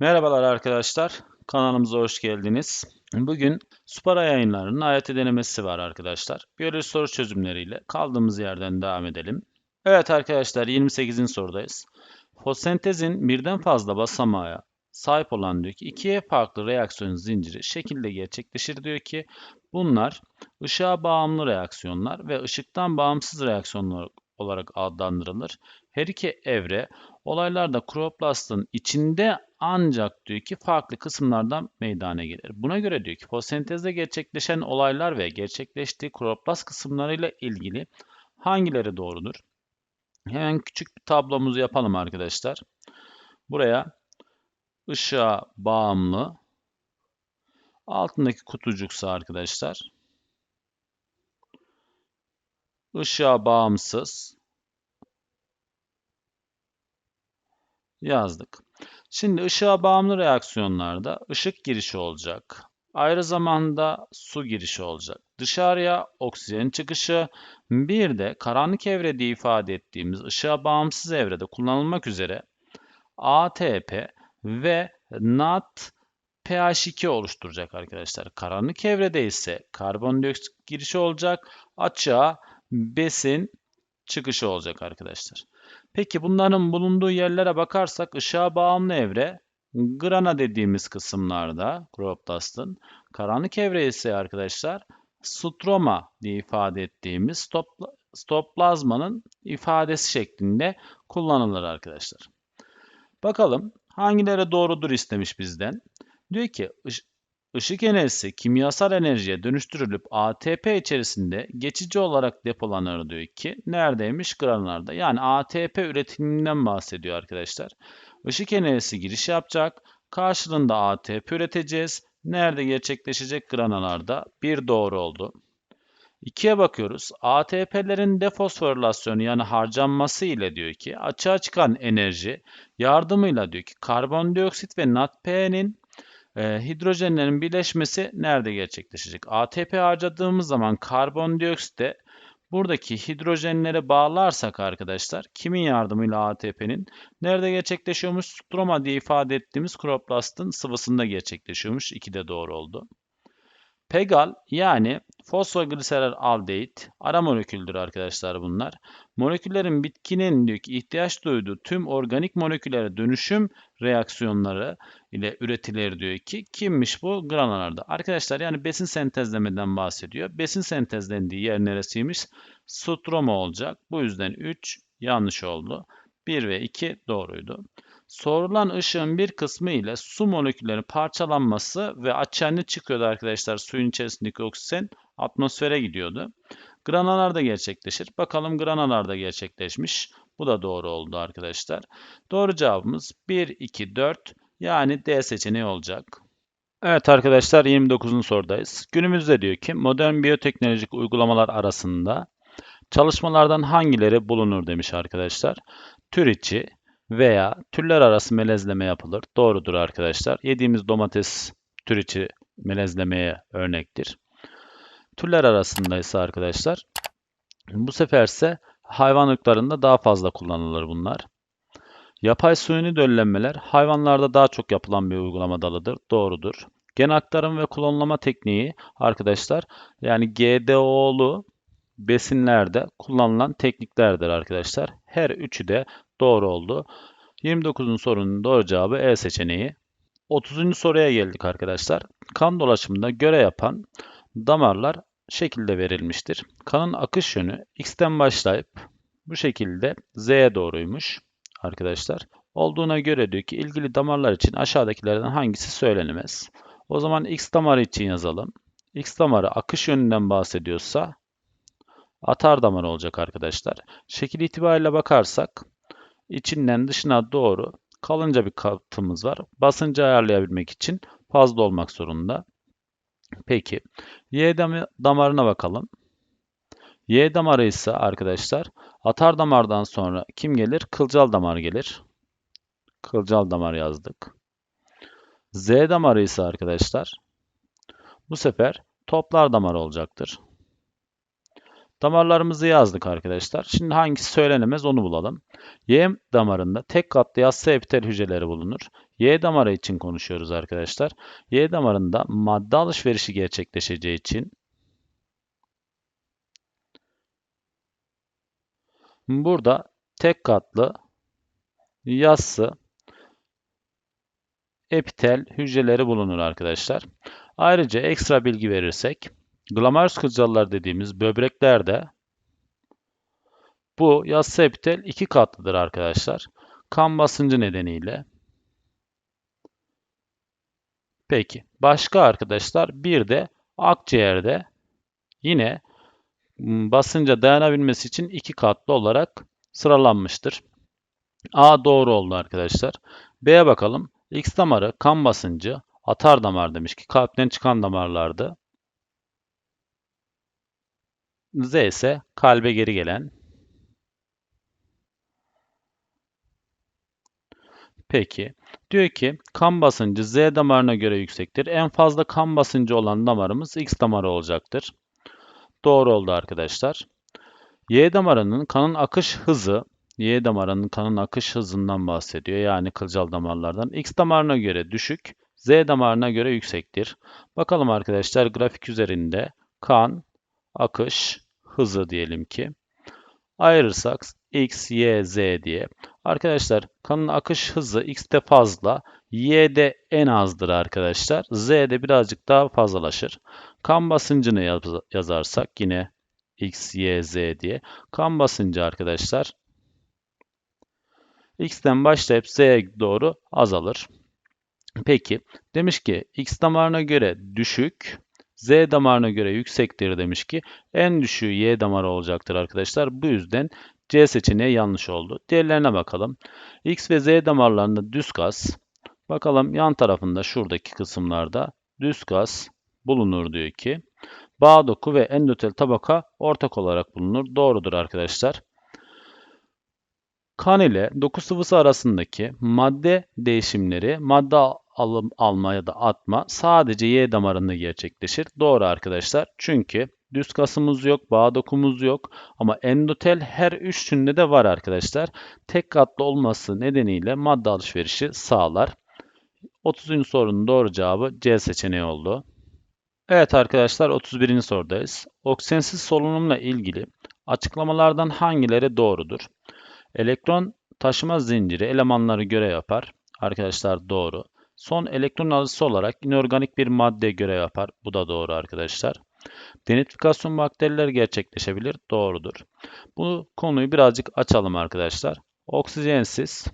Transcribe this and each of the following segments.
Merhabalar arkadaşlar, kanalımıza hoş geldiniz. Bugün Supara yayınlarının AYT denemesi var arkadaşlar. Biyoloji soru çözümleriyle kaldığımız yerden devam edelim. Evet arkadaşlar 28. sorudayız. Fotosentezin birden fazla basamağa sahip olan diyor ki ikiye farklı reaksiyon zinciri şekilde gerçekleşir diyor ki bunlar ışığa bağımlı reaksiyonlar ve ışıktan bağımsız reaksiyonlar olarak adlandırılır. Her iki evre olaylarda kloroplastın içinde ancak diyor ki farklı kısımlardan meydana gelir. Buna göre diyor ki fotosentezde gerçekleşen olaylar ve gerçekleştiği kloroplast kısımlarıyla ilgili hangileri doğrudur? Hemen küçük bir tablomuzu yapalım arkadaşlar. Buraya ışığa bağımlı altındaki kutucuksa arkadaşlar ışığa bağımsız yazdık. Şimdi ışığa bağımlı reaksiyonlarda ışık girişi olacak. Ayrı zamanda su girişi olacak. Dışarıya oksijen çıkışı, bir de karanlık evrede ifade ettiğimiz ışığa bağımsız evrede kullanılmak üzere ATP ve NAT pH2 oluşturacak arkadaşlar. Karanlık evrede ise karbondioksit girişi olacak. Açığa besin çıkışı olacak arkadaşlar. Peki bunların bulunduğu yerlere bakarsak ışığa bağımlı evre grana dediğimiz kısımlarda kloroplastın. Karanlık evre ise arkadaşlar stroma diye ifade ettiğimiz stop, ifadesi şeklinde kullanılır arkadaşlar. Bakalım hangileri doğrudur istemiş bizden. Diyor ki ışık enerjisi kimyasal enerjiye dönüştürülüp ATP içerisinde geçici olarak depolanır diyor ki neredeymiş? Granlarda. Yani ATP üretiminden bahsediyor arkadaşlar. Işık enerjisi giriş yapacak. Karşılığında ATP üreteceğiz. Nerede gerçekleşecek? Granalarda. Bir doğru oldu. İkiye bakıyoruz. ATP'lerin defosforilasyonu yani harcanması ile diyor ki açığa çıkan enerji yardımıyla diyor ki karbondioksit ve NADP'nin e, hidrojenlerin birleşmesi nerede gerçekleşecek? ATP harcadığımız zaman karbondioksite buradaki hidrojenleri bağlarsak arkadaşlar kimin yardımıyla ATP'nin nerede gerçekleşiyormuş? Stroma diye ifade ettiğimiz kloroplastın sıvısında gerçekleşiyormuş. İki de doğru oldu. Pegal yani fosfogliserol aldehit ara moleküldür arkadaşlar bunlar. Moleküllerin bitkinin ihtiyaç duyduğu tüm organik moleküllere dönüşüm reaksiyonları ile üretilir diyor ki kimmiş bu granolarda. Arkadaşlar yani besin sentezlemeden bahsediyor. Besin sentezlendiği yer neresiymiş? Stroma olacak. Bu yüzden 3 yanlış oldu. 1 ve 2 doğruydu. Sorulan ışığın bir kısmı ile su moleküllerinin parçalanması ve açığa çıkıyordu arkadaşlar? Suyun içerisindeki oksijen atmosfere gidiyordu. Granalarda gerçekleşir. Bakalım granalarda gerçekleşmiş. Bu da doğru oldu arkadaşlar. Doğru cevabımız 1, 2, 4 yani D seçeneği olacak. Evet arkadaşlar 29. sorudayız. Günümüzde diyor ki modern biyoteknolojik uygulamalar arasında çalışmalardan hangileri bulunur demiş arkadaşlar. Tür içi, veya türler arası melezleme yapılır. Doğrudur arkadaşlar. Yediğimiz domates tür içi melezlemeye örnektir. Türler arasında ise arkadaşlar bu sefer ise hayvan ırklarında daha fazla kullanılır bunlar. Yapay suni döllenmeler hayvanlarda daha çok yapılan bir uygulama dalıdır. Doğrudur. Gen aktarım ve klonlama tekniği arkadaşlar yani GDO'lu besinlerde kullanılan tekniklerdir arkadaşlar. Her üçü de doğru oldu. 29'un sorunun doğru cevabı E seçeneği. 30. soruya geldik arkadaşlar. Kan dolaşımında göre yapan damarlar şekilde verilmiştir. Kanın akış yönü X'ten başlayıp bu şekilde Z'ye doğruymuş arkadaşlar. Olduğuna göre diyor ki ilgili damarlar için aşağıdakilerden hangisi söylenemez. O zaman X damarı için yazalım. X damarı akış yönünden bahsediyorsa atar damar olacak arkadaşlar. Şekil itibariyle bakarsak içinden dışına doğru kalınca bir katımız var. Basıncı ayarlayabilmek için fazla olmak zorunda. Peki Y damarına bakalım. Y damarı ise arkadaşlar atar damardan sonra kim gelir? Kılcal damar gelir. Kılcal damar yazdık. Z damarı ise arkadaşlar bu sefer toplar damar olacaktır. Damarlarımızı yazdık arkadaşlar. Şimdi hangisi söylenemez onu bulalım. Y damarında tek katlı yassı epitel hücreleri bulunur. Y damarı için konuşuyoruz arkadaşlar. Y damarında madde alışverişi gerçekleşeceği için burada tek katlı yassı epitel hücreleri bulunur arkadaşlar. Ayrıca ekstra bilgi verirsek glomerulus kılcallar dediğimiz böbreklerde bu yassı epitel iki katlıdır arkadaşlar. Kan basıncı nedeniyle. Peki başka arkadaşlar bir de akciğerde yine basınca dayanabilmesi için iki katlı olarak sıralanmıştır. A doğru oldu arkadaşlar. B'ye bakalım. X damarı kan basıncı atar damar demiş ki kalpten çıkan damarlardı. Z ise kalbe geri gelen. Peki. Diyor ki kan basıncı Z damarına göre yüksektir. En fazla kan basıncı olan damarımız X damarı olacaktır. Doğru oldu arkadaşlar. Y damarının kanın akış hızı Y damarının kanın akış hızından bahsediyor. Yani kılcal damarlardan. X damarına göre düşük, Z damarına göre yüksektir. Bakalım arkadaşlar grafik üzerinde kan akış hızı diyelim ki. Ayırırsak X, Y, Z diye. Arkadaşlar kanın akış hızı X'te fazla, Y'de en azdır arkadaşlar. Z'de birazcık daha fazlalaşır. Kan basıncını yaz yazarsak yine X, Y, Z diye. Kan basıncı arkadaşlar x'ten başlayıp z'ye doğru azalır. Peki demiş ki x damarına göre düşük, z damarına göre yüksektir demiş ki en düşüğü y damarı olacaktır arkadaşlar. Bu yüzden C seçeneği yanlış oldu. Diğerlerine bakalım. X ve Z damarlarında düz kas. Bakalım yan tarafında şuradaki kısımlarda düz kas bulunur diyor ki. Bağ doku ve endotel tabaka ortak olarak bulunur. Doğrudur arkadaşlar. Kan ile doku sıvısı arasındaki madde değişimleri, madde alım alma ya da atma sadece Y damarında gerçekleşir. Doğru arkadaşlar. Çünkü düz kasımız yok, bağ dokumuz yok ama endotel her üçünde de var arkadaşlar. Tek katlı olması nedeniyle madde alışverişi sağlar. 30. sorunun doğru cevabı C seçeneği oldu. Evet arkadaşlar 31. sorudayız. Oksijensiz solunumla ilgili açıklamalardan hangileri doğrudur? Elektron taşıma zinciri elemanları görev yapar. Arkadaşlar doğru. Son elektron alıcısı olarak inorganik bir madde görev yapar. Bu da doğru arkadaşlar. Denitrifikasyon bakteriler gerçekleşebilir. Doğrudur. Bu konuyu birazcık açalım arkadaşlar. Oksijensiz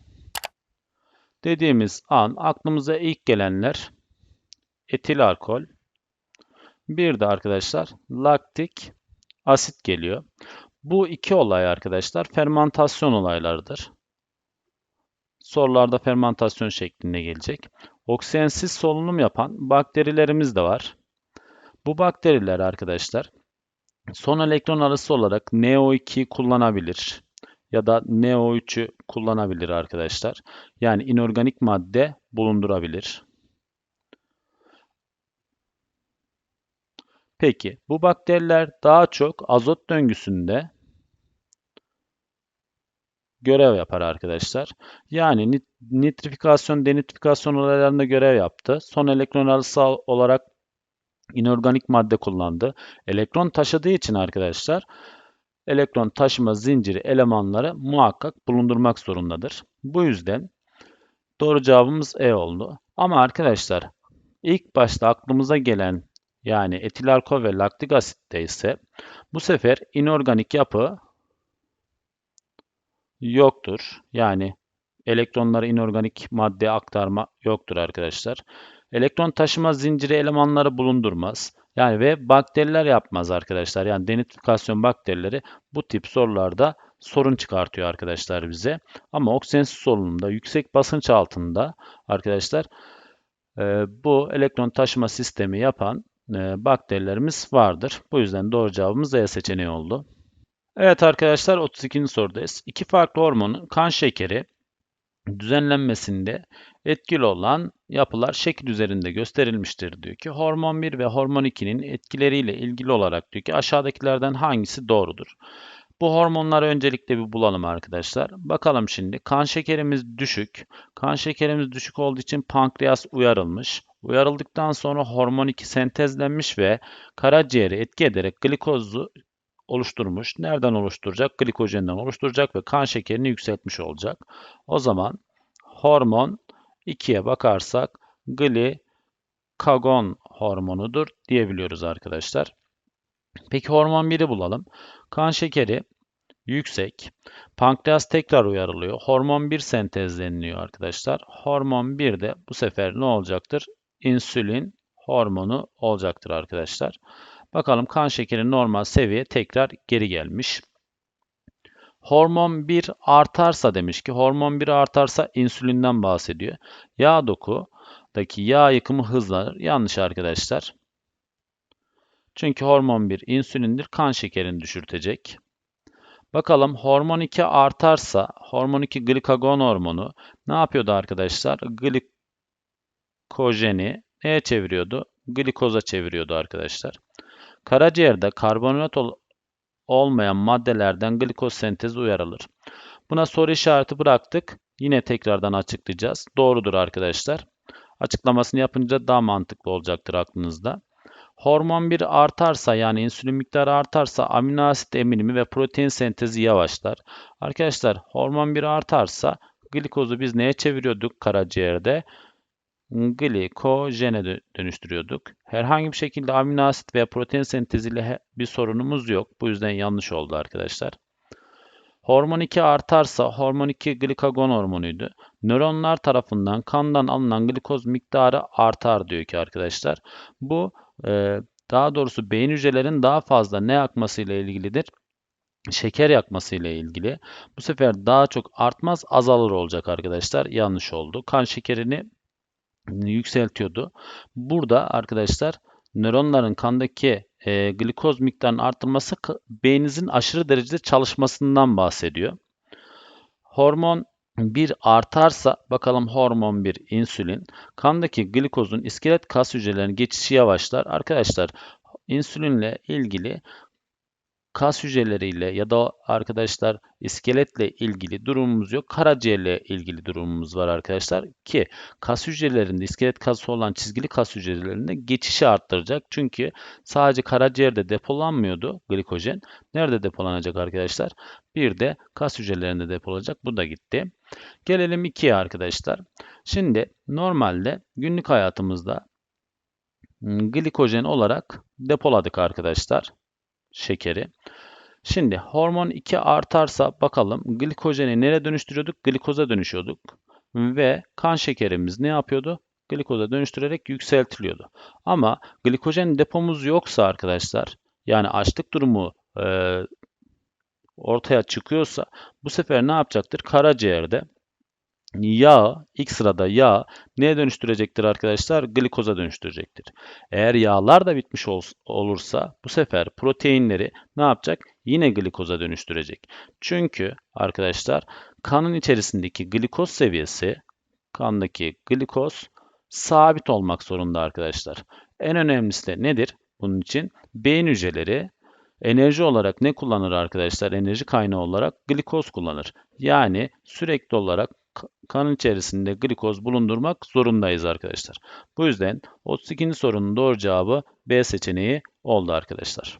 dediğimiz an aklımıza ilk gelenler etil alkol. Bir de arkadaşlar laktik asit geliyor. Bu iki olay arkadaşlar fermantasyon olaylarıdır. Sorularda fermantasyon şeklinde gelecek. Oksijensiz solunum yapan bakterilerimiz de var. Bu bakteriler arkadaşlar son elektron arası olarak NO2'yi kullanabilir ya da NO3'ü kullanabilir arkadaşlar. Yani inorganik madde bulundurabilir. Peki bu bakteriler daha çok azot döngüsünde görev yapar arkadaşlar. Yani nitrifikasyon, denitrifikasyon olaylarında görev yaptı. Son elektron arısı olarak inorganik madde kullandı. Elektron taşıdığı için arkadaşlar elektron taşıma zinciri elemanları muhakkak bulundurmak zorundadır. Bu yüzden doğru cevabımız E oldu. Ama arkadaşlar ilk başta aklımıza gelen yani etil alkol ve laktik asitte ise bu sefer inorganik yapı yoktur. Yani elektronları inorganik madde aktarma yoktur arkadaşlar. Elektron taşıma zinciri elemanları bulundurmaz. Yani ve bakteriler yapmaz arkadaşlar. Yani denitrifikasyon bakterileri bu tip sorularda sorun çıkartıyor arkadaşlar bize. Ama oksijensiz solunumda yüksek basınç altında arkadaşlar e, bu elektron taşıma sistemi yapan bakterilerimiz vardır. Bu yüzden doğru cevabımız E seçeneği oldu. Evet arkadaşlar 32. sorudayız. İki farklı hormonun kan şekeri düzenlenmesinde etkili olan yapılar şekil üzerinde gösterilmiştir diyor ki hormon 1 ve hormon 2'nin etkileriyle ilgili olarak diyor ki aşağıdakilerden hangisi doğrudur? Bu hormonları öncelikle bir bulalım arkadaşlar. Bakalım şimdi kan şekerimiz düşük. Kan şekerimiz düşük olduğu için pankreas uyarılmış. Uyarıldıktan sonra hormon 2 sentezlenmiş ve karaciğeri etki ederek glikozu oluşturmuş. Nereden oluşturacak? Glikojenden oluşturacak ve kan şekerini yükseltmiş olacak. O zaman hormon 2'ye bakarsak glikagon hormonudur diyebiliyoruz arkadaşlar. Peki hormon 1'i bulalım. Kan şekeri yüksek. Pankreas tekrar uyarılıyor. Hormon 1 sentezleniliyor arkadaşlar. Hormon 1 de bu sefer ne olacaktır? İnsülin hormonu olacaktır arkadaşlar. Bakalım kan şekeri normal seviye tekrar geri gelmiş. Hormon 1 artarsa demiş ki hormon 1 artarsa insülinden bahsediyor. Yağ dokudaki yağ yıkımı hızlanır. Yanlış arkadaşlar. Çünkü hormon 1 insülindir. Kan şekerini düşürtecek. Bakalım hormon 2 artarsa hormon 2 glikagon hormonu ne yapıyordu arkadaşlar? Glikojeni neye çeviriyordu? Glikoza çeviriyordu arkadaşlar. Karaciğerde karbonhidrat ol olmayan maddelerden glikoz sentezi uyarılır. Buna soru işareti bıraktık. Yine tekrardan açıklayacağız. Doğrudur arkadaşlar. Açıklamasını yapınca daha mantıklı olacaktır aklınızda. Hormon 1 artarsa yani insülin miktarı artarsa amino asit eminimi ve protein sentezi yavaşlar. Arkadaşlar hormon 1 artarsa glikozu biz neye çeviriyorduk karaciğerde? Glikojene dönüştürüyorduk. Herhangi bir şekilde amino asit veya protein senteziyle bir sorunumuz yok. Bu yüzden yanlış oldu arkadaşlar. Hormon 2 artarsa hormon 2 glikagon hormonuydu. Nöronlar tarafından kandan alınan glikoz miktarı artar diyor ki arkadaşlar. Bu e, daha doğrusu beyin hücrelerin daha fazla ne yakması ile ilgilidir? Şeker yakması ile ilgili. Bu sefer daha çok artmaz azalır olacak arkadaşlar. Yanlış oldu. Kan şekerini yükseltiyordu. Burada arkadaşlar nöronların kandaki e, glikoz miktarının arttırması beyninizin aşırı derecede çalışmasından bahsediyor. Hormon 1 artarsa bakalım hormon 1 insülin kandaki glikozun iskelet kas hücrelerinin geçişi yavaşlar. Arkadaşlar insülinle ilgili kas hücreleriyle ya da arkadaşlar iskeletle ilgili durumumuz yok. Karaciğerle ilgili durumumuz var arkadaşlar ki kas hücrelerinde iskelet kası olan çizgili kas hücrelerinde geçişi arttıracak. Çünkü sadece karaciğerde depolanmıyordu glikojen. Nerede depolanacak arkadaşlar? Bir de kas hücrelerinde depolanacak. Bu da gitti. Gelelim ikiye arkadaşlar. Şimdi normalde günlük hayatımızda glikojen olarak depoladık arkadaşlar şekeri. Şimdi hormon 2 artarsa bakalım glikojeni nereye dönüştürüyorduk? Glikoza dönüşüyorduk. Ve kan şekerimiz ne yapıyordu? Glikoza dönüştürerek yükseltiliyordu. Ama glikojen depomuz yoksa arkadaşlar yani açlık durumu e, ortaya çıkıyorsa bu sefer ne yapacaktır? Karaciğerde yağ, ilk sırada yağ neye dönüştürecektir arkadaşlar? Glikoza dönüştürecektir. Eğer yağlar da bitmiş ol, olursa bu sefer proteinleri ne yapacak? Yine glikoza dönüştürecek. Çünkü arkadaşlar kanın içerisindeki glikoz seviyesi kandaki glikoz sabit olmak zorunda arkadaşlar. En önemlisi de nedir? Bunun için beyin hücreleri enerji olarak ne kullanır arkadaşlar? Enerji kaynağı olarak glikoz kullanır. Yani sürekli olarak kan içerisinde glikoz bulundurmak zorundayız arkadaşlar. Bu yüzden 32. sorunun doğru cevabı B seçeneği oldu arkadaşlar.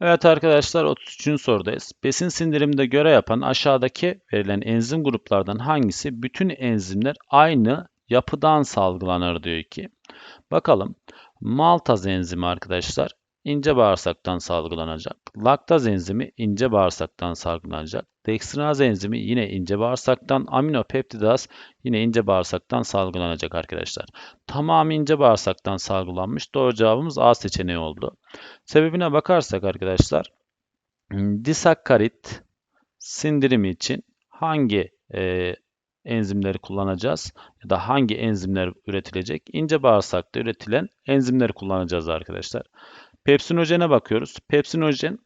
Evet arkadaşlar 33. sorudayız. Besin sindiriminde göre yapan aşağıdaki verilen enzim gruplardan hangisi bütün enzimler aynı yapıdan salgılanır diyor ki. Bakalım. Maltaz enzimi arkadaşlar ince bağırsaktan salgılanacak. Laktaz enzimi ince bağırsaktan salgılanacak. Dekstrinaz enzimi yine ince bağırsaktan, aminopeptidaz yine ince bağırsaktan salgılanacak arkadaşlar. Tamamı ince bağırsaktan salgılanmış. Doğru cevabımız A seçeneği oldu. Sebebine bakarsak arkadaşlar, disakkarit sindirimi için hangi e, enzimleri kullanacağız ya da hangi enzimler üretilecek? İnce bağırsakta üretilen enzimleri kullanacağız arkadaşlar. Pepsinojene bakıyoruz. Pepsinojen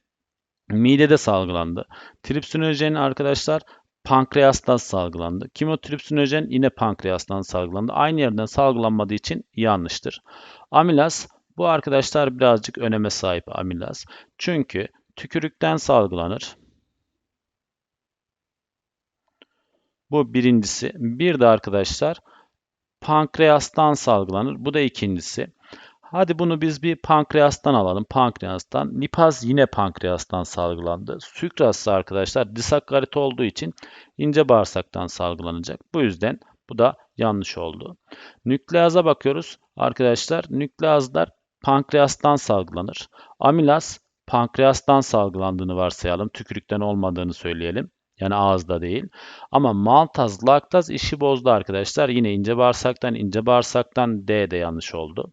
midede salgılandı. Tripsinojen arkadaşlar pankreastan salgılandı. Kimotripsinojen yine pankreastan salgılandı. Aynı yerden salgılanmadığı için yanlıştır. Amilaz bu arkadaşlar birazcık öneme sahip amilaz. Çünkü tükürükten salgılanır. Bu birincisi. Bir de arkadaşlar pankreastan salgılanır. Bu da ikincisi. Hadi bunu biz bir pankreastan alalım. Pankreastan. Lipaz yine pankreastan salgılandı. Sükras arkadaşlar disakkarit olduğu için ince bağırsaktan salgılanacak. Bu yüzden bu da yanlış oldu. Nükleaza bakıyoruz. Arkadaşlar nükleazlar pankreastan salgılanır. Amilaz pankreastan salgılandığını varsayalım. Tükürükten olmadığını söyleyelim. Yani ağızda değil. Ama maltaz, laktaz işi bozdu arkadaşlar. Yine ince bağırsaktan, ince bağırsaktan D de yanlış oldu.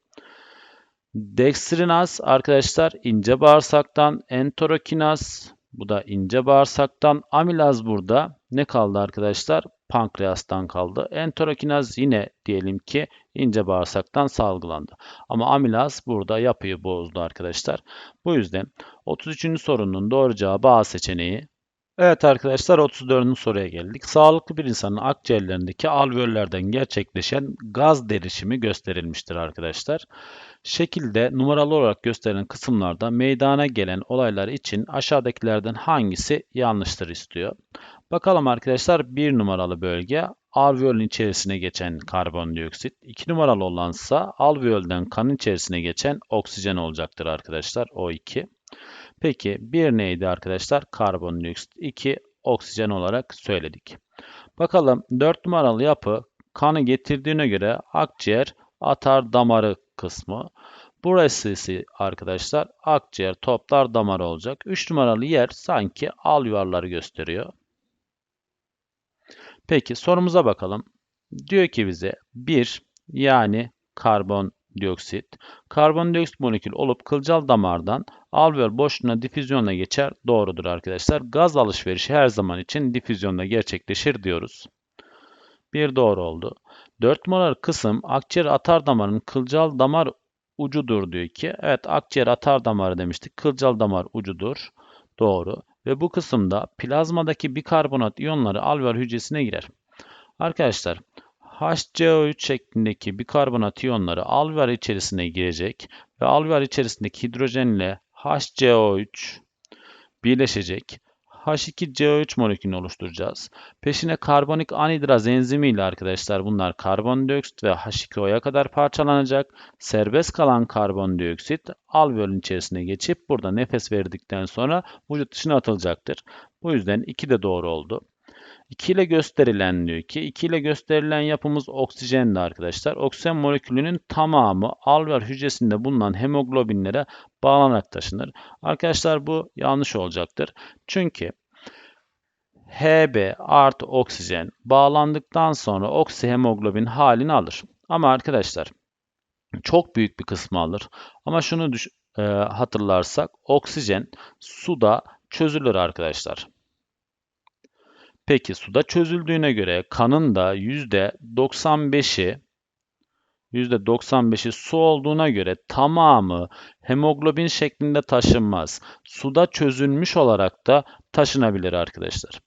Dextrinaz arkadaşlar ince bağırsaktan, enterokinaz bu da ince bağırsaktan, amilaz burada ne kaldı arkadaşlar? Pankreastan kaldı. Enterokinaz yine diyelim ki ince bağırsaktan salgılandı. Ama amilaz burada yapıyı bozdu arkadaşlar. Bu yüzden 33. sorunun doğru cevabı A seçeneği. Evet arkadaşlar 34. soruya geldik. Sağlıklı bir insanın akciğerlerindeki alveollerden gerçekleşen gaz derişimi gösterilmiştir arkadaşlar. Şekilde numaralı olarak gösterilen kısımlarda meydana gelen olaylar için aşağıdakilerden hangisi yanlıştır istiyor. Bakalım arkadaşlar bir numaralı bölge alveolün içerisine geçen karbondioksit. 2 numaralı olansa alveolden kanın içerisine geçen oksijen olacaktır arkadaşlar. O2. Peki bir neydi arkadaşlar? Karbondioksit. 2 oksijen olarak söyledik. Bakalım 4 numaralı yapı kanı getirdiğine göre akciğer atar damarı kısmı. Burası ise arkadaşlar akciğer toplar damarı olacak. 3 numaralı yer sanki alveolları gösteriyor. Peki sorumuza bakalım. Diyor ki bize 1 yani karbondioksit. Karbondioksit molekül olup kılcal damardan alveol boşluğuna difüzyonla geçer. Doğrudur arkadaşlar. Gaz alışverişi her zaman için difüzyonla gerçekleşir diyoruz. Bir doğru oldu. 4 molar kısım akciğer atar damarının kılcal damar ucudur diyor ki. Evet akciğer atar damarı demiştik. Kılcal damar ucudur. Doğru. Ve bu kısımda plazmadaki bikarbonat iyonları alveol hücresine girer. Arkadaşlar HCO3 şeklindeki bikarbonat iyonları alveol içerisine girecek ve alveol içerisindeki hidrojenle HCO3 birleşecek. H2CO3 molekülünü oluşturacağız. Peşine karbonik anhidraz enzimi ile arkadaşlar bunlar karbondioksit ve H2O'ya kadar parçalanacak. Serbest kalan karbondioksit alveolün içerisine geçip burada nefes verdikten sonra vücut dışına atılacaktır. Bu yüzden 2 de doğru oldu. 2 ile gösterilen diyor ki 2 ile gösterilen yapımız oksijendi arkadaşlar. Oksijen molekülünün tamamı alveol hücresinde bulunan hemoglobinlere bağlanarak taşınır. Arkadaşlar bu yanlış olacaktır. Çünkü Hb artı oksijen bağlandıktan sonra oksihemoglobin halini alır. Ama arkadaşlar çok büyük bir kısmı alır. Ama şunu düş e, hatırlarsak oksijen suda çözülür arkadaşlar. Peki suda çözüldüğüne göre kanın da %95'i %95'i su olduğuna göre tamamı hemoglobin şeklinde taşınmaz. Suda çözülmüş olarak da taşınabilir arkadaşlar.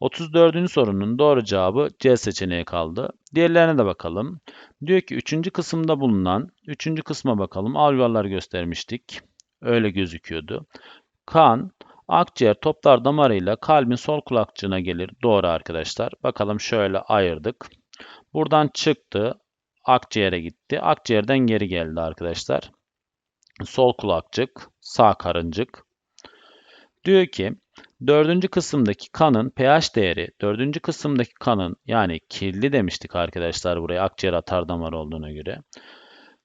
34. sorunun doğru cevabı C seçeneği kaldı. Diğerlerine de bakalım. Diyor ki 3. kısımda bulunan, 3. kısma bakalım. Alveolar göstermiştik. Öyle gözüküyordu. Kan Akciğer toplar damarıyla kalbin sol kulakçığına gelir. Doğru arkadaşlar. Bakalım şöyle ayırdık. Buradan çıktı. Akciğere gitti. Akciğerden geri geldi arkadaşlar. Sol kulakçık, sağ karıncık. Diyor ki dördüncü kısımdaki kanın pH değeri, dördüncü kısımdaki kanın yani kirli demiştik arkadaşlar buraya akciğer atar damar olduğuna göre.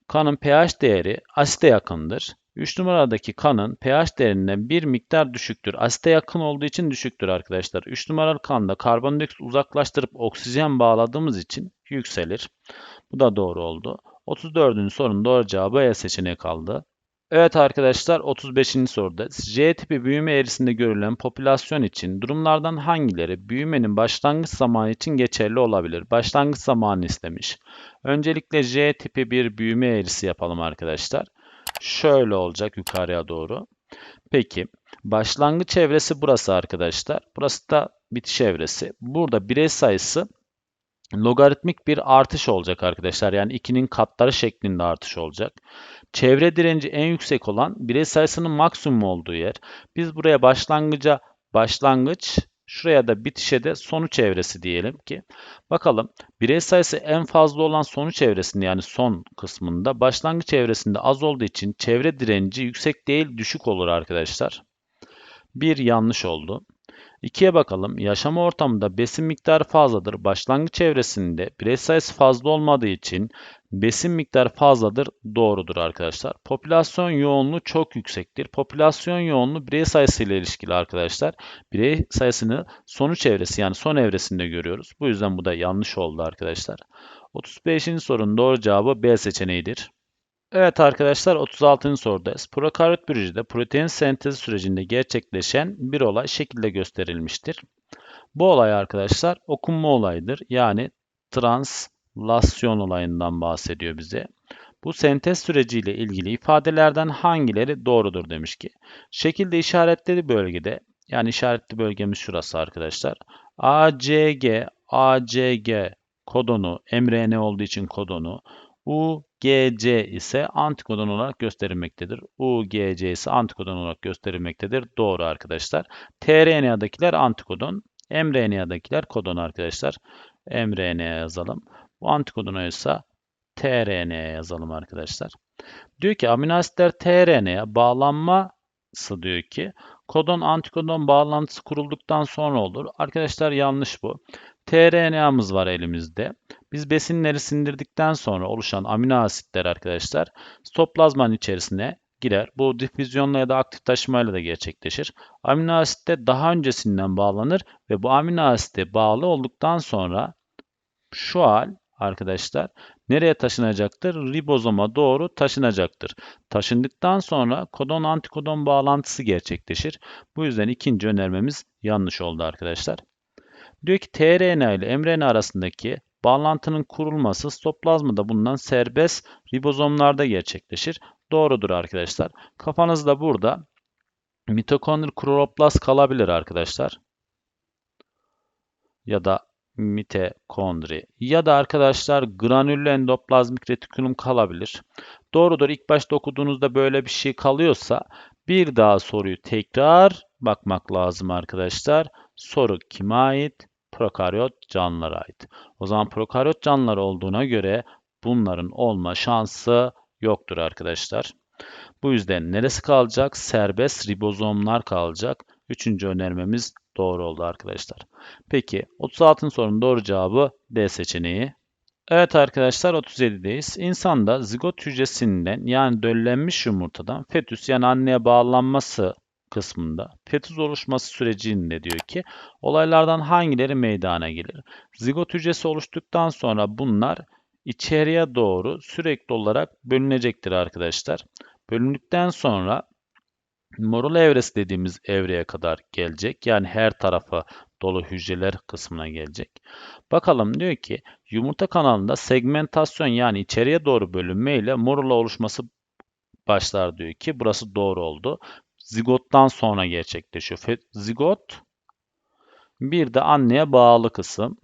Kanın pH değeri asite yakındır. 3 numaradaki kanın pH değerinden bir miktar düşüktür. Asite yakın olduğu için düşüktür arkadaşlar. 3 numaralı kanda karbondioksit uzaklaştırıp oksijen bağladığımız için yükselir. Bu da doğru oldu. 34. sorunun doğru cevabı E seçeneği kaldı. Evet arkadaşlar 35. soruda J tipi büyüme eğrisinde görülen popülasyon için durumlardan hangileri büyümenin başlangıç zamanı için geçerli olabilir? Başlangıç zamanı istemiş. Öncelikle J tipi bir büyüme eğrisi yapalım arkadaşlar. Şöyle olacak yukarıya doğru. Peki Başlangıç evresi burası arkadaşlar. Burası da bitiş evresi. Burada birey sayısı logaritmik bir artış olacak arkadaşlar. Yani 2'nin katları şeklinde artış olacak. Çevre direnci en yüksek olan birey sayısının maksimum olduğu yer. Biz buraya başlangıca başlangıç, şuraya da bitişe de sonuç evresi diyelim ki. Bakalım birey sayısı en fazla olan sonuç evresinde yani son kısmında başlangıç evresinde az olduğu için çevre direnci yüksek değil düşük olur arkadaşlar. Bir yanlış oldu. 2'ye bakalım. Yaşam ortamında besin miktarı fazladır. Başlangıç çevresinde birey sayısı fazla olmadığı için besin miktarı fazladır. Doğrudur arkadaşlar. Popülasyon yoğunluğu çok yüksektir. Popülasyon yoğunluğu birey sayısı ile ilişkili arkadaşlar. Birey sayısını sonuç evresi yani son evresinde görüyoruz. Bu yüzden bu da yanlış oldu arkadaşlar. 35. sorunun doğru cevabı B seçeneğidir. Evet arkadaşlar 36. sorudayız. Prokaryot hücrede protein sentezi sürecinde gerçekleşen bir olay şekilde gösterilmiştir. Bu olay arkadaşlar okunma olayıdır. Yani translasyon olayından bahsediyor bize. Bu sentez süreciyle ilgili ifadelerden hangileri doğrudur demiş ki. Şekilde işaretli bölgede yani işaretli bölgemiz şurası arkadaşlar. ACG, ACG kodonu, mRNA olduğu için kodonu, UGC ise antikodon olarak gösterilmektedir. UGC ise antikodon olarak gösterilmektedir. Doğru arkadaşlar. tRNA'dakiler antikodon, mRNA'dakiler kodon arkadaşlar. mRNA yazalım. Bu antikodona ise tRNA yazalım arkadaşlar. Diyor ki amino asitler tRNA'ya bağlanması diyor ki kodon antikodon bağlantısı kurulduktan sonra olur. Arkadaşlar yanlış bu tRNA'mız var elimizde. Biz besinleri sindirdikten sonra oluşan amino asitler arkadaşlar stoplazmanın içerisine girer. Bu difüzyonla ya da aktif taşımayla da gerçekleşir. Amino asit de daha öncesinden bağlanır ve bu amino asite bağlı olduktan sonra şu hal arkadaşlar nereye taşınacaktır? Ribozoma doğru taşınacaktır. Taşındıktan sonra kodon antikodon bağlantısı gerçekleşir. Bu yüzden ikinci önermemiz yanlış oldu arkadaşlar. Diyor ki tRNA ile mRNA arasındaki bağlantının kurulması stoplazmada bulunan serbest ribozomlarda gerçekleşir. Doğrudur arkadaşlar. Kafanızda burada mitokondri kloroplast kalabilir arkadaşlar. Ya da mitokondri ya da arkadaşlar granüllü endoplazmik retikulum kalabilir. Doğrudur. İlk başta okuduğunuzda böyle bir şey kalıyorsa bir daha soruyu tekrar bakmak lazım arkadaşlar. Soru kime ait? Prokaryot canlılara ait. O zaman prokaryot canlılar olduğuna göre bunların olma şansı yoktur arkadaşlar. Bu yüzden neresi kalacak? Serbest ribozomlar kalacak. Üçüncü önermemiz doğru oldu arkadaşlar. Peki 36. sorunun doğru cevabı D seçeneği. Evet arkadaşlar 37'deyiz. İnsanda zigot hücresinden yani döllenmiş yumurtadan fetüs yani anneye bağlanması kısmında fetüs oluşması sürecinde diyor ki olaylardan hangileri meydana gelir? Zigot hücresi oluştuktan sonra bunlar içeriye doğru sürekli olarak bölünecektir arkadaşlar. Bölündükten sonra morul evresi dediğimiz evreye kadar gelecek. Yani her tarafa dolu hücreler kısmına gelecek. Bakalım diyor ki yumurta kanalında segmentasyon yani içeriye doğru bölünme ile morula oluşması başlar diyor ki burası doğru oldu zigottan sonra gerçekleşiyor. Zigot bir de anneye bağlı kısım.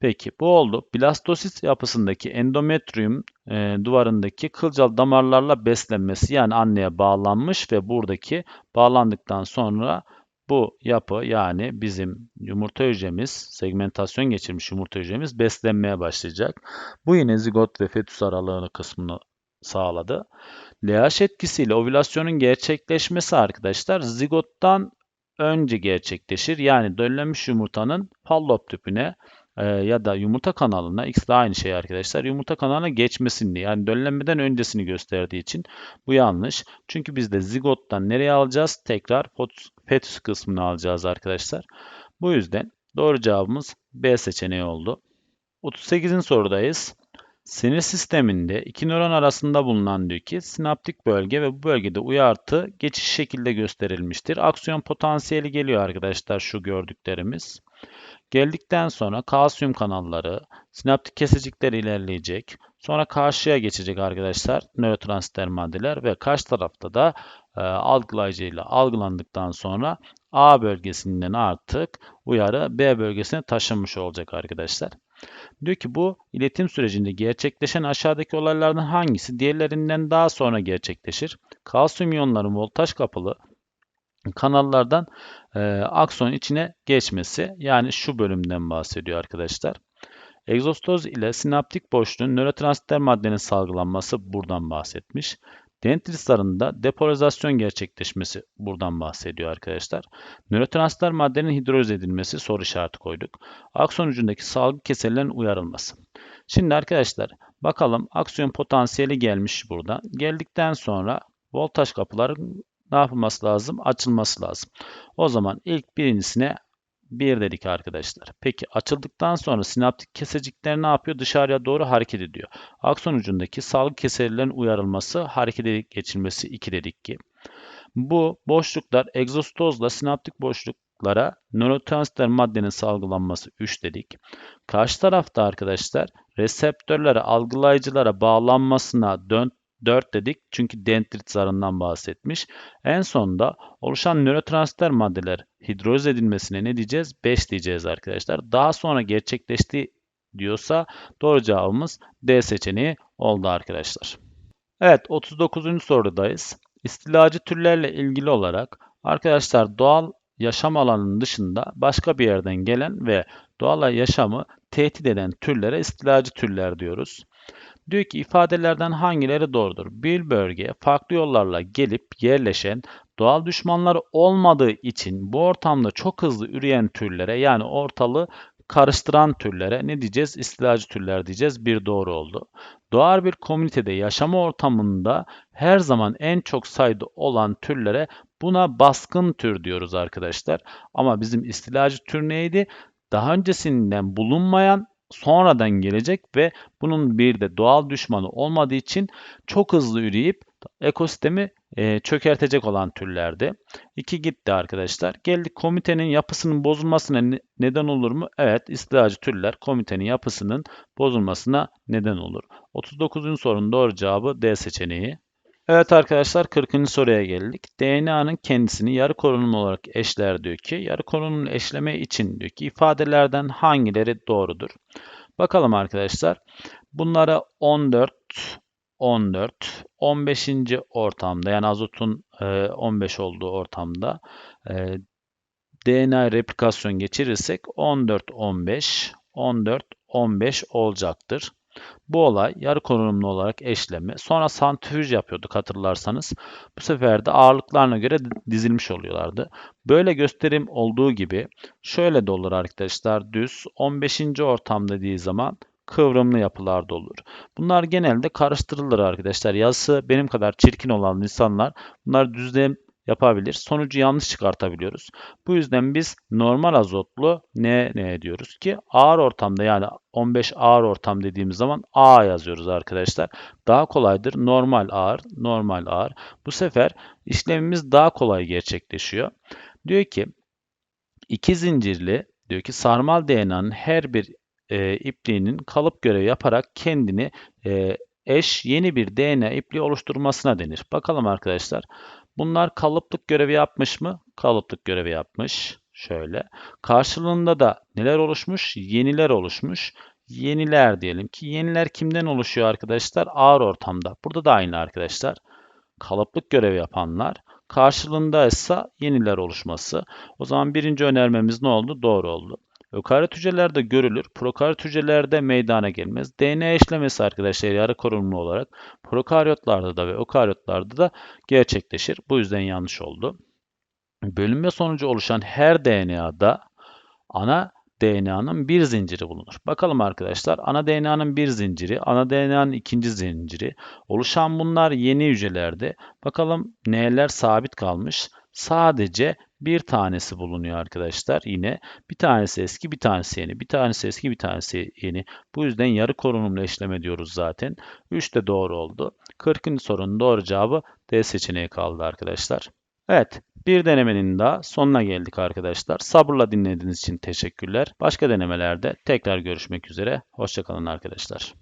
Peki bu oldu. Blastosit yapısındaki endometrium e, duvarındaki kılcal damarlarla beslenmesi yani anneye bağlanmış ve buradaki bağlandıktan sonra bu yapı yani bizim yumurta hücremiz, segmentasyon geçirmiş yumurta hücremiz beslenmeye başlayacak. Bu yine zigot ve fetüs aralığını kısmını sağladı. LH etkisiyle ovülasyonun gerçekleşmesi arkadaşlar zigottan önce gerçekleşir. Yani döllenmiş yumurtanın fallop tüpüne e, ya da yumurta kanalına X de aynı şey arkadaşlar. Yumurta kanalına geçmesini yani döllenmeden öncesini gösterdiği için bu yanlış. Çünkü biz de zigottan nereye alacağız? Tekrar fetüs kısmını alacağız arkadaşlar. Bu yüzden doğru cevabımız B seçeneği oldu. 38'in sorudayız. Sinir sisteminde iki nöron arasında bulunan diyor ki sinaptik bölge ve bu bölgede uyartı geçiş şekilde gösterilmiştir. Aksiyon potansiyeli geliyor arkadaşlar şu gördüklerimiz. Geldikten sonra kalsiyum kanalları, sinaptik kesicikler ilerleyecek. Sonra karşıya geçecek arkadaşlar nörotransmitter maddeler ve karşı tarafta da e, algılayıcıyla algılandıktan sonra A bölgesinden artık uyarı B bölgesine taşınmış olacak arkadaşlar. Diyor ki bu iletim sürecinde gerçekleşen aşağıdaki olaylardan hangisi diğerlerinden daha sonra gerçekleşir? Kalsiyum iyonların voltaj kapılı kanallardan e, akson içine geçmesi yani şu bölümden bahsediyor arkadaşlar. Egzostoz ile sinaptik boşluğun nörotransmitter maddenin salgılanması buradan bahsetmiş. Dendrit zarında depolarizasyon gerçekleşmesi buradan bahsediyor arkadaşlar. Nörotransmitter maddenin hidroliz edilmesi soru işareti koyduk. Akson ucundaki salgı keselerin uyarılması. Şimdi arkadaşlar bakalım aksiyon potansiyeli gelmiş burada. Geldikten sonra voltaj kapıların ne yapılması lazım? Açılması lazım. O zaman ilk birincisine 1 dedik arkadaşlar. Peki açıldıktan sonra sinaptik kesecikler ne yapıyor? Dışarıya doğru hareket ediyor. Akson ucundaki salgı keserlerin uyarılması, harekete geçilmesi 2 dedik ki. Bu boşluklar egzostozla sinaptik boşluklara nörotransmitter maddenin salgılanması 3 dedik. Karşı tarafta arkadaşlar reseptörlere, algılayıcılara bağlanmasına 4 4 dedik çünkü dendrit zarından bahsetmiş. En sonunda oluşan nörotransmitter maddeler hidroliz edilmesine ne diyeceğiz? 5 diyeceğiz arkadaşlar. Daha sonra gerçekleşti diyorsa doğru cevabımız D seçeneği oldu arkadaşlar. Evet 39. sorudayız. İstilacı türlerle ilgili olarak arkadaşlar doğal yaşam alanının dışında başka bir yerden gelen ve doğal yaşamı tehdit eden türlere istilacı türler diyoruz. Diyor ki ifadelerden hangileri doğrudur? Bir bölgeye farklı yollarla gelip yerleşen doğal düşmanları olmadığı için bu ortamda çok hızlı üreyen türlere yani ortalığı karıştıran türlere ne diyeceğiz? İstilacı türler diyeceğiz. Bir doğru oldu. Doğal bir komünitede yaşama ortamında her zaman en çok sayıda olan türlere buna baskın tür diyoruz arkadaşlar. Ama bizim istilacı tür neydi? Daha öncesinden bulunmayan sonradan gelecek ve bunun bir de doğal düşmanı olmadığı için çok hızlı üreyip ekosistemi e, çökertecek olan türlerdi. İki gitti arkadaşlar. Geldik komitenin yapısının bozulmasına ne, neden olur mu? Evet istilacı türler komitenin yapısının bozulmasına neden olur. 39. sorunun doğru cevabı D seçeneği. Evet arkadaşlar 40. soruya geldik. DNA'nın kendisini yarı korunum olarak eşler diyor ki yarı korunum eşleme için diyor ki ifadelerden hangileri doğrudur? Bakalım arkadaşlar. Bunlara 14, 14, 15. ortamda yani azotun 15 e, olduğu ortamda e, DNA replikasyon geçirirsek 14, 15, 14, 15 olacaktır. Bu olay yarı korunumlu olarak eşleme. Sonra santrifüj yapıyorduk hatırlarsanız. Bu sefer de ağırlıklarına göre dizilmiş oluyorlardı. Böyle gösterim olduğu gibi şöyle de olur arkadaşlar. Düz 15. ortam dediği zaman kıvrımlı yapılar da olur. Bunlar genelde karıştırılır arkadaşlar. Yazısı benim kadar çirkin olan insanlar bunlar düzlem yapabilir. Sonucu yanlış çıkartabiliyoruz. Bu yüzden biz normal azotlu ne ne diyoruz ki ağır ortamda yani 15 ağır ortam dediğimiz zaman A yazıyoruz arkadaşlar. Daha kolaydır. Normal ağır, normal ağır. Bu sefer işlemimiz daha kolay gerçekleşiyor. Diyor ki iki zincirli diyor ki sarmal DNA'nın her bir e, ipliğinin kalıp görevi yaparak kendini e, eş yeni bir DNA ipliği oluşturmasına denir. Bakalım arkadaşlar. Bunlar kalıplık görevi yapmış mı? Kalıplık görevi yapmış. Şöyle. Karşılığında da neler oluşmuş? Yeniler oluşmuş. Yeniler diyelim ki yeniler kimden oluşuyor arkadaşlar? Ağır ortamda. Burada da aynı arkadaşlar. Kalıplık görevi yapanlar. Karşılığında ise yeniler oluşması. O zaman birinci önermemiz ne oldu? Doğru oldu. Ökaryot hücrelerde görülür. Prokaryot hücrelerde meydana gelmez. DNA eşlemesi arkadaşlar yarı korunumlu olarak prokaryotlarda da ve ökaryotlarda da gerçekleşir. Bu yüzden yanlış oldu. Bölünme sonucu oluşan her DNA'da ana DNA'nın bir zinciri bulunur. Bakalım arkadaşlar ana DNA'nın bir zinciri, ana DNA'nın ikinci zinciri. Oluşan bunlar yeni hücrelerde. Bakalım neler sabit kalmış. Sadece bir tanesi bulunuyor arkadaşlar. Yine bir tanesi eski, bir tanesi yeni. Bir tanesi eski, bir tanesi yeni. Bu yüzden yarı korunumlu eşleme diyoruz zaten. 3 de doğru oldu. 40. sorunun doğru cevabı D seçeneği kaldı arkadaşlar. Evet, bir denemenin daha sonuna geldik arkadaşlar. Sabırla dinlediğiniz için teşekkürler. Başka denemelerde tekrar görüşmek üzere. Hoşçakalın arkadaşlar.